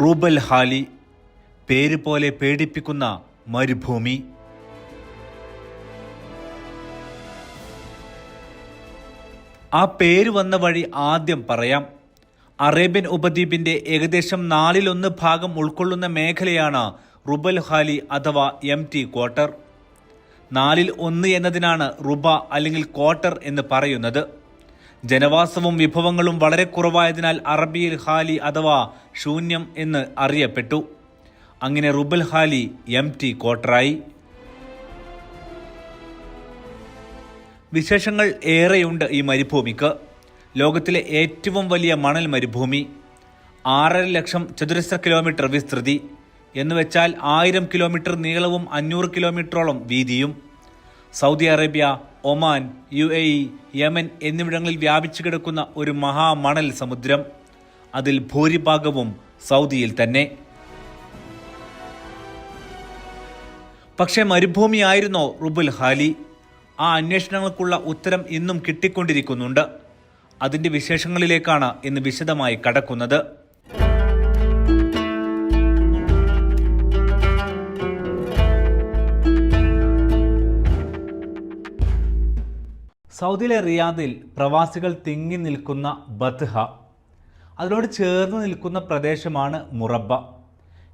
റൂബൽ ഹാലി പേര് പോലെ പേടിപ്പിക്കുന്ന മരുഭൂമി. ആ പേര് വന്ന വഴി ആദ്യം പറയാം. അറേബ്യൻ ഉപദ്വീപിന്റെ ഏകദേശം നാലിലൊന്ന് ഭാഗം ഉൾക്കൊള്ളുന്ന മേഖലയാണ് റുബൽ ഹാലി അഥവാ എം ടി ക്വാർട്ടർ. നാലിൽ ഒന്ന് എന്നതിനാണ് റുബ അല്ലെങ്കിൽ ക്വാർട്ടർ എന്ന് പറയുന്നത്. ജനവാസവും വിഭവങ്ങളും വളരെ കുറവായതിനാൽ അറബിയിൽ ഹാലി അഥവാ ശൂന്യം എന്ന് അറിയപ്പെട്ടു. അങ്ങനെ റുബൽ ഹാലി എം ടി ക്വാർട്ടറായി. വിശേഷങ്ങൾ ഏറെയുണ്ട് ഈ മരുഭൂമിക്ക്. ലോകത്തിലെ ഏറ്റവും വലിയ മണൽ മരുഭൂമി ആറര ലക്ഷം ചതുരശ്ര കിലോമീറ്റർ വിസ്തൃതി എന്ന് വെച്ചാൽ ആയിരം കിലോമീറ്റർ നീളവും അഞ്ഞൂറ് കിലോമീറ്ററോളം വീതിയും. Saudi Arabia Oman U A E Yemen എന്നിവിടങ്ങളിൽ വ്യാപിച്ചു കിടക്കുന്ന ഒരു മഹാമണൽ സമുദ്രം. അതിൽ ഭൂരിഭാഗവും സൗദിയിൽ തന്നെ. പക്ഷേ മരുഭൂമിയായിരുന്നോ റുബുൽ ഹാലി? ആ അന്വേഷണങ്ങൾക്കുള്ള ഉത്തരം ഇന്നും കിട്ടിക്കൊണ്ടിരിക്കുന്നുണ്ട്. അതിന്റെ വിശേഷങ്ങളിലേക്കാണ് ഇന്ന് വിശദമായി കടക്കുന്നത്. സൗദിയിലെ റിയാദിൽ പ്രവാസികൾ തിങ്ങി നിൽക്കുന്ന ബത്ഹ അതിനോട് ചേർന്ന് നിൽക്കുന്ന പ്രദേശമാണ് മുറബ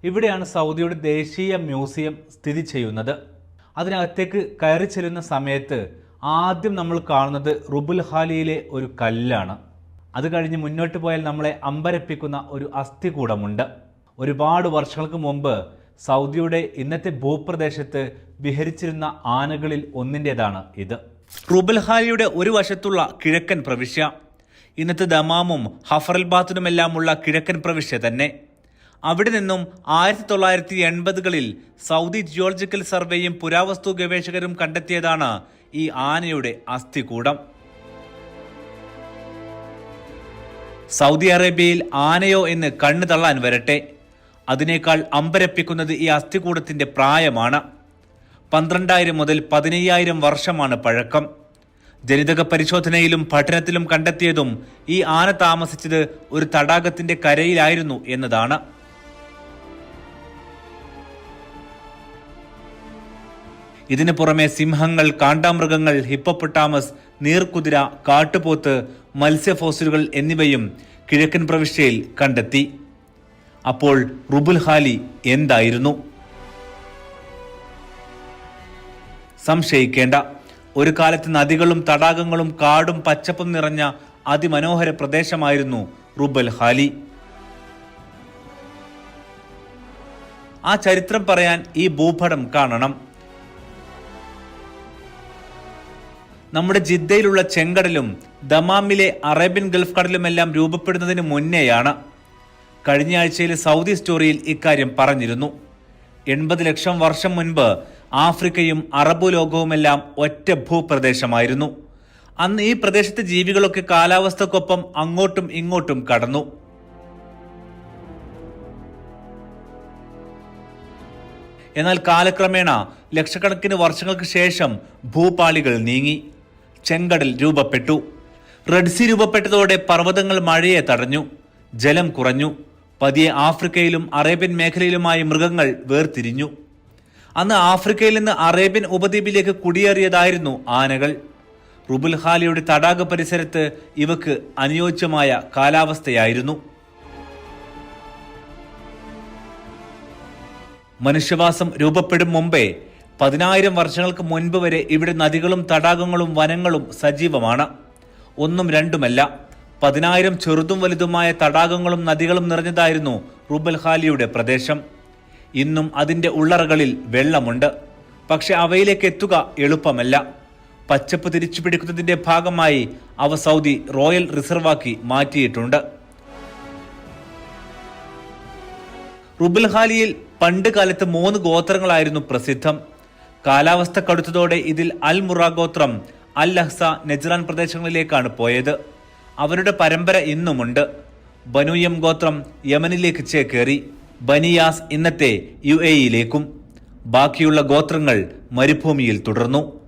ഇവിടെയാണ് സൗദിയുടെ ദേശീയ മ്യൂസിയം സ്ഥിതി ചെയ്യുന്നത്. അതിനകത്തേക്ക് കയറി ചെല്ലുന്ന സമയത്ത് ആദ്യം നമ്മൾ കാണുന്നത് റുബുൽ ഹാലിയിലെ ഒരു കല്ലാണ്. അത് കഴിഞ്ഞ് മുന്നോട്ട് പോയാൽ നമ്മളെ അമ്പരപ്പിക്കുന്ന ഒരു അസ്ഥികൂടമുണ്ട്. ഒരുപാട് വർഷങ്ങൾക്ക് മുമ്പ് സൗദിയുടെ ഇന്നത്തെ ഭൂപ്രദേശത്ത് വിഹരിച്ചിരുന്ന ആനകളിൽ ഒന്നിന്റെതാണ് ഇത്. റുബുൽ ഹാലിയുടെ ഒരു വശത്തുള്ള കിഴക്കൻ പ്രവിശ്യ ഇന്നത്തെ ദമാമും ഹഫറൽബാത്തിനുമെല്ലാമുള്ള കിഴക്കൻ പ്രവിശ്യ തന്നെ. അവിടെ നിന്നും ആയിരത്തി തൊള്ളായിരത്തി എൺപതുകളിൽ സൗദി ജിയോളജിക്കൽ സർവേയും പുരാവസ്തു ഗവേഷകരും കണ്ടെത്തിയതാണ് ഈ ആനയുടെ അസ്ഥികൂടം. സൗദി അറേബ്യയിൽ ആനയോ എന്ന് കണ്ണു തള്ളാൻ വരട്ടെ. അതിനേക്കാൾ അമ്പരപ്പിക്കുന്നത് ഈ അസ്ഥികൂടത്തിന്റെ പ്രായമാണ്. പന്ത്രണ്ടായിരം മുതൽ പതിനയ്യായിരം വർഷമാണ് പഴക്കം. ജനിതക പരിശോധനയിലും പഠനത്തിലും കണ്ടെത്തിയതും ഈ ആന താമസിച്ചത് ഒരു തടാകത്തിന്റെ കരയിലായിരുന്നു എന്നതാണ്. ഇതിനു പുറമെ സിംഹങ്ങൾ കാണ്ടാമൃഗങ്ങൾ ഹിപ്പോപ്പൊട്ടാമസ് നീർക്കുതിര കാട്ടുപോത്ത് മത്സ്യഫോസിലുകൾ എന്നിവയും കിഴക്കൻ പ്രവിശ്യയിൽ കണ്ടെത്തി. അപ്പോൾ റുബുൽ ഹാലി എന്തായിരുന്നു? സംശയിക്കേണ്ട. ഒരു കാലത്ത് നദികളും തടാകങ്ങളും കാടും പച്ചപ്പും നിറഞ്ഞ അതിമനോഹര പ്രദേശമായിരുന്നു റുബൽ ഹാലി. ആ ചരിത്രം പറയാൻ ഈ ഭൂപടം കാണണം. നമ്മുടെ ജിദ്ദയിലുള്ള ചെങ്കടലും ദമാമിലെ അറേബ്യൻ ഗൾഫ് കടലുമെല്ലാം രൂപപ്പെടുന്നതിന് മുന്നേയാണ്. കഴിഞ്ഞ ആഴ്ചയിലെ സൗദി സ്റ്റോറിയിൽ ഇക്കാര്യം പറഞ്ഞിരുന്നു. എൺപത് ലക്ഷം വർഷം മുൻപ് ആഫ്രിക്കയും അറബ് ലോകവുമെല്ലാം ഒറ്റ ഭൂപ്രദേശമായിരുന്നു. അന്ന് ഈ പ്രദേശത്തെ ജീവികളൊക്കെ കാലാവസ്ഥക്കൊപ്പം അങ്ങോട്ടും ഇങ്ങോട്ടും കടന്നു. എന്നാൽ കാലക്രമേണ ലക്ഷക്കണക്കിന് വർഷങ്ങൾക്ക് ശേഷം ഭൂപാളികൾ നീങ്ങി. ചെങ്കടൽ രൂപപ്പെട്ടു. റെഡ്സി രൂപപ്പെട്ടതോടെ പർവതങ്ങൾ മഴയെ തടഞ്ഞു. ജലം കുറഞ്ഞു. പതിയെ ആഫ്രിക്കയിലും അറേബ്യൻ മേഖലയിലുമായി മൃഗങ്ങൾ വേർതിരിഞ്ഞു. അന്ന് ആഫ്രിക്കയിൽ നിന്ന് അറേബ്യൻ ഉപദ്വീപിലേക്ക് കുടിയേറിയതായിരുന്നു ആനകൾ. റുബുൽ ഹാലിയുടെ തടാക പരിസരത്ത് ഇവക്ക് അനുയോജ്യമായ കാലാവസ്ഥയായിരുന്നു. മനുഷ്യവാസം രൂപപ്പെടും മുമ്പേ പതിനായിരം വർഷങ്ങൾക്ക് മുൻപ് വരെ ഇവിടെ നദികളും തടാകങ്ങളും വനങ്ങളും സജീവമാണ്. ഒന്നും രണ്ടുമല്ല പതിനായിരം ചെറുതും വലുതുമായ തടാകങ്ങളും നദികളും നിറഞ്ഞതായിരുന്നു റുബൽ ഹാലിയുടെ പ്രദേശം. ഇന്നും അതിന്റെ ഉള്ളറകളിൽ വെള്ളമുണ്ട്. പക്ഷെ അവയിലേക്ക് എത്തുക എളുപ്പമല്ല. പച്ചപ്പ് തിരിച്ചു പിടിക്കുന്നതിന്റെ ഭാഗമായി അവ സൗദി റോയൽ റിസർവാക്കി മാറ്റിയിട്ടുണ്ട്. റുബുൽഹാലിയിൽ പണ്ട് കാലത്ത് മൂന്ന് ഗോത്രങ്ങളായിരുന്നു പ്രസിദ്ധം. കാലാവസ്ഥ കടുത്തതോടെ ഇതിൽ അൽ മുറ ഗോത്രം അൽ അഹ്സ നെജ്റാൻ പ്രദേശങ്ങളിലേക്കാണ് പോയത്. അവരുടെ പരമ്പര ഇന്നുമുണ്ട്. ബനുയം ഗോത്രം യമനിലേക്ക് ചേക്കേറി. ബനിയാസ് ഇന്നത്തെ യു എയിലേക്കും ബാക്കിയുള്ള ഗോത്രങ്ങൾ മരുഭൂമിയിൽ തുടർന്നു.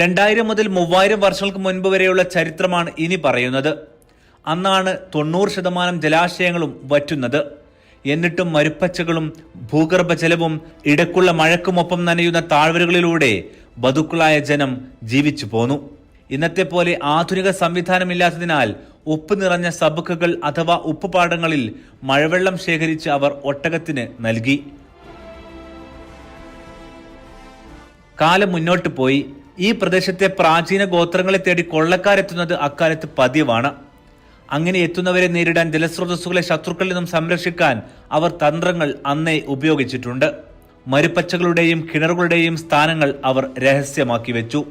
രണ്ടായിരം മുതൽ മൂവായിരം വർഷങ്ങൾക്ക് മുൻപ് വരെയുള്ള ചരിത്രമാണ് ഇനി പറയുന്നത്. അന്നാണ് തൊണ്ണൂറ് ശതമാനം ജലാശയങ്ങളും വറ്റുന്നത്. എന്നിട്ടും മരുപ്പച്ചകളും ഭൂഗർഭജലവും ഇടക്കുള്ള മഴക്കുമൊപ്പം നനയുന്ന താഴ്വരകളിലൂടെ ബതുക്കളായ ജനം ജീവിച്ചു പോന്നു. ഇന്നത്തെ പോലെ ആധുനിക സംവിധാനമില്ലാത്തതിനാൽ ഉപ്പ് നിറഞ്ഞ സബുക്കുകൾ അഥവാ ഉപ്പുപാടങ്ങളിൽ മഴവെള്ളം ശേഖരിച്ച് അവർ ഒട്ടകത്തിന് നൽകി. കാലം മുന്നോട്ട് പോയി. ഈ പ്രദേശത്തെ പ്രാചീന ഗോത്രങ്ങളെ തേടി കൊള്ളക്കാരെത്തുന്നത് അക്കാലത്ത് പതിവാണ്. അങ്ങനെ എത്തുന്നവരെ നേരിടാൻ ജലസ്രോതസ്സുകളെ ശത്രുക്കളിൽ നിന്നും സംരക്ഷിക്കാൻ അവർ തന്ത്രങ്ങൾ അന്നേ ഉപയോഗിച്ചിട്ടുണ്ട്. മരുപ്പച്ചകളുടെയും കിണറുകളുടെയും സ്ഥാനങ്ങൾ അവർ രഹസ്യമാക്കി വെച്ചു.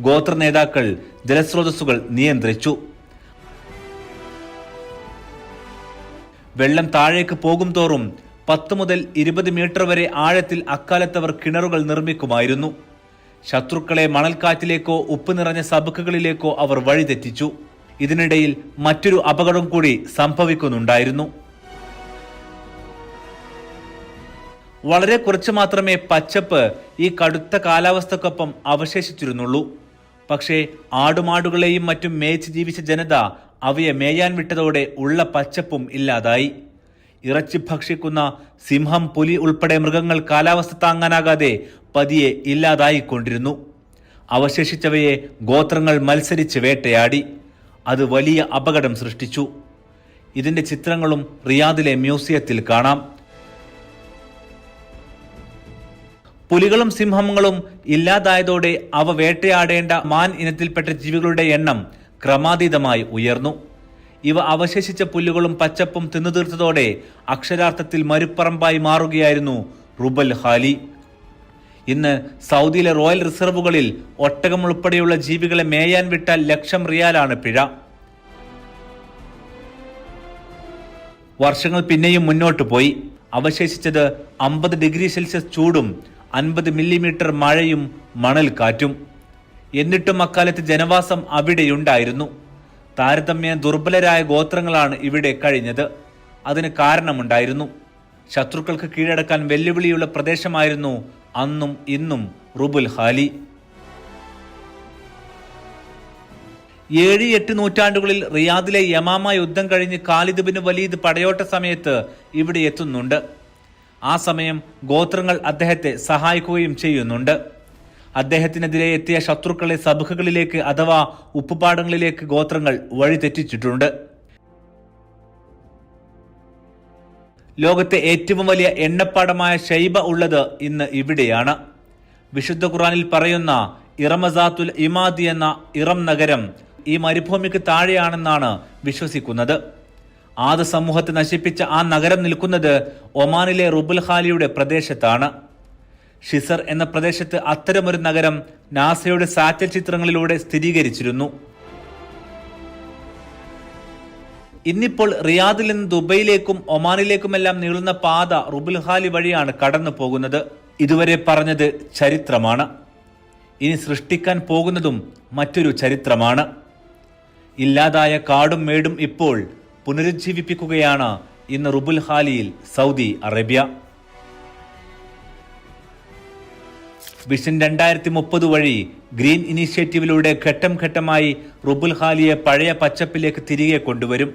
ഗോത്ര നേതാക്കൾ ജലസ്രോതസ്സുകൾ നിയന്ത്രിച്ചു. വെള്ളം താഴേക്ക് പോകും തോറും പത്ത് മുതൽ ഇരുപത് മീറ്റർ വരെ ആഴത്തിൽ അക്കാലത്തവർ കിണറുകൾ നിർമ്മിക്കുമായിരുന്നു. ശത്രുക്കളെ മണൽക്കാറ്റിലേക്കോ ഉപ്പ് നിറഞ്ഞ സബക്കുകളിലേക്കോ അവർ വഴിതെറ്റിച്ചു. ഇതിനിടയിൽ മറ്റൊരു അപകടം കൂടി സംഭവിക്കുന്നുണ്ടായിരുന്നു. വളരെ കുറച്ച് മാത്രമേ പച്ചപ്പ് ഈ കടുത്ത കാലാവസ്ഥക്കൊപ്പം അവശേഷിച്ചിരുന്നുള്ളൂ. പക്ഷേ ആടുമാടുകളെയും മറ്റും മേച്ച് ജീവിച്ച ജനത അവയെ മേയാൻ വിട്ടതോടെ ഉള്ള പച്ചപ്പും ഇല്ലാതായി. ഇറച്ചി ഭക്ഷിക്കുന്ന സിംഹം പുലി ഉൾപ്പെടെ മൃഗങ്ങൾ കാലാവസ്ഥ താങ്ങാനാകാതെ പതിയെ ഇല്ലാതായിക്കൊണ്ടിരുന്നു. അവശേഷിച്ചവയെ ഗോത്രങ്ങൾ മത്സരിച്ച് വേട്ടയാടി. അത് വലിയ അപകടം സൃഷ്ടിച്ചു. ഇതിന്റെ ചിത്രങ്ങളും റിയാദിലെ മ്യൂസിയത്തിൽ കാണാം. പുലികളും സിംഹങ്ങളും ഇല്ലാതായതോടെ അവ വേട്ടയാടേണ്ട മാൻ ഇനത്തിൽപ്പെട്ട ജീവികളുടെ എണ്ണം ക്രമാതീതമായി ഉയർന്നു. ഇവ അവശേഷിച്ച പുല്ലുകളും പച്ചപ്പും തിന്നുതീർത്തതോടെ അക്ഷരാർത്ഥത്തിൽ മരുപ്പറമ്പായി മാറുകയായിരുന്നു റുബൽ ഹാലി. ഇന്ന് സൗദിയിലെ റോയൽ റിസർവുകളിൽ ഒട്ടകം ഉൾപ്പെടെയുള്ള ജീവികളെ മേയാൻ വിട്ടാൽ ലക്ഷം റിയാലാണ് പിഴ. വർഷങ്ങൾ പിന്നെയും മുന്നോട്ട് പോയി. അവശേഷിച്ചത് അമ്പത് ഡിഗ്രി സെൽഷ്യസ് ചൂടും അൻപത് മില്ലിമീറ്റർ മഴയും മണൽ കാറ്റും. എന്നിട്ടും അക്കാലത്ത് ജനവാസം അവിടെയുണ്ടായിരുന്നു. താരതമ്യേന ദുർബലരായ ഗോത്രങ്ങളാണ് ഇവിടെ കഴിഞ്ഞത്. അതിന് കാരണമുണ്ടായിരുന്നു. ശത്രുക്കൾക്ക് കീഴടക്കാൻ വെല്ലുവിളിയുള്ള പ്രദേശമായിരുന്നു അന്നും ഇന്നും റുബുൽ ഹാലി. ഏഴ് എട്ട് നൂറ്റാണ്ടുകളിൽ റിയാദിലെ യമാമ യുദ്ധം കഴിഞ്ഞ് ഖാലിദ് ബിൻ വലീദ് പടയോട്ട സമയത്ത് ഇവിടെ എത്തുന്നുണ്ട്. ആ സമയം ഗോത്രങ്ങൾ അദ്ദേഹത്തെ സഹായിക്കുകയും ചെയ്യുന്നുണ്ട്. അദ്ദേഹത്തിനെതിരെ എത്തിയ ശത്രുക്കളെ സഭകളിലേക്ക് അഥവാ ഉപ്പുപാടങ്ങളിലേക്ക് ഗോത്രങ്ങൾ വഴിതെറ്റിച്ചിട്ടുണ്ട് ലോകത്തെ ഏറ്റവും വലിയ എണ്ണപ്പാടമായ ഷൈബ ഉള്ളത് ഇന്ന് ഇവിടെയാണ്. വിശുദ്ധ ഖുറാനിൽ പറയുന്ന ഇറമസാത്തുൽ ഇമാദി എന്ന ഇറം നഗരം ഈ മരുഭൂമിക്ക് താഴെയാണെന്നാണ് വിശ്വസിക്കുന്നത്. ആദ സമൂഹത്തെ നശിപ്പിച്ച ആ നഗരം നിൽക്കുന്നത് ഒമാനിലെ റുബുൽ ഖാലിയുടെ പ്രദേശത്താണ്. ഷിസർ എന്ന പ്രദേശത്ത് അത്തരമൊരു നഗരം നാസയുടെ സാറ്റൽ ചിത്രങ്ങളിലൂടെ സ്ഥിരീകരിച്ചിരുന്നു. ഇന്നിപ്പോൾ റിയാദിൽ നിന്ന് ദുബൈയിലേക്കും ഒമാനിലേക്കുമെല്ലാം നീളുന്ന പാത റുബുൽ ഖാലി വഴിയാണ് കടന്നു പോകുന്നത് ഇതുവരെ പറഞ്ഞത് ചരിത്രമാണ്. ഇനി സൃഷ്ടിക്കാൻ പോകുന്നതും മറ്റൊരു ചരിത്രമാണ്. ഇല്ലാതായ കാടും മേടും ഇപ്പോൾ പുനരുജ്ജീവിപ്പിക്കുകയാണ് ഇന്ന് റുബുൽ ഹാലിയിൽ സൗദി അറേബ്യ. വിഷൻ രണ്ടായിരത്തി മുപ്പത് വഴി ഗ്രീൻ ഇനീഷ്യേറ്റീവിലൂടെ ഘട്ടം ഘട്ടമായി റുബുൽ ഹാലിയെ പഴയ പച്ചപ്പിലേക്ക് തിരികെ കൊണ്ടുവരും.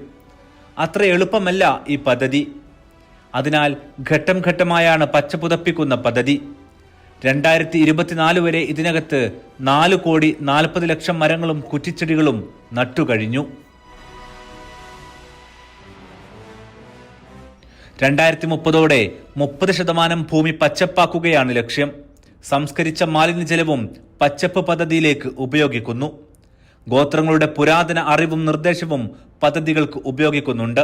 അത്ര എളുപ്പമല്ല ഈ പദ്ധതി. അതിനാൽ ഘട്ടം ഘട്ടമായാണ് പച്ച പുതപ്പിക്കുന്ന പദ്ധതി. രണ്ടായിരത്തി ഇരുപത്തിനാല് വരെ ഇതിനകത്ത് നാല് കോടി നാൽപ്പത് ലക്ഷം മരങ്ങളും കുറ്റിച്ചെടികളും നട്ടുകഴിഞ്ഞു. രണ്ടായിരത്തി മുപ്പതോടെ മുപ്പത് ശതമാനം ഭൂമി പച്ചപ്പാക്കുകയാണ് ലക്ഷ്യം. സംസ്കരിച്ച മാലിന്യജലവും പച്ചപ്പ് പദ്ധതിയിലേക്ക് ഉപയോഗിക്കുന്നു. ഗോത്രങ്ങളുടെ പുരാതന അറിവും നിർദ്ദേശവും പദ്ധതികൾക്ക് ഉപയോഗിക്കുന്നുണ്ട്.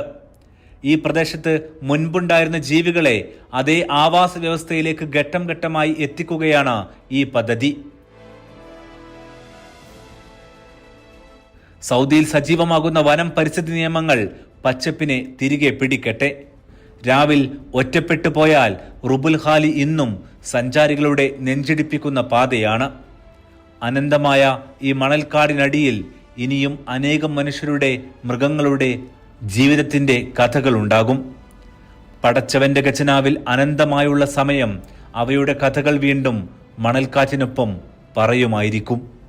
ഈ പ്രദേശത്ത് മുൻപുണ്ടായിരുന്ന ജീവികളെ അതേ ആവാസ വ്യവസ്ഥയിലേക്ക് ഘട്ടം ഘട്ടമായി എത്തിക്കുകയാണ് ഈ പദ്ധതി. സൗദിയിൽ സജീവമാകുന്ന വനം പരിസ്ഥിതി നിയമങ്ങൾ പച്ചപ്പിനെ തിരികെ പിടിക്കട്ടെ. രാവിൽ ഒറ്റപ്പെട്ടു പോയാൽ റുബുൽ ഖാലി ഇന്നും സഞ്ചാരികളുടെ നെഞ്ചിടിപ്പിക്കുന്ന പാതയാണ്. അനന്തമായ ഈ മണൽക്കാടിനടിയിൽ ഇനിയും അനേകം മനുഷ്യരുടെ മൃഗങ്ങളുടെ ജീവിതത്തിന്റെ കഥകളുണ്ടാകും. പടച്ചവന്റെ ഖജനാവിൽ അനന്തമായുള്ള സമയം അവയുടെ കഥകൾ വീണ്ടും മണൽക്കാറ്റിനൊപ്പം പറയുമായിരിക്കും.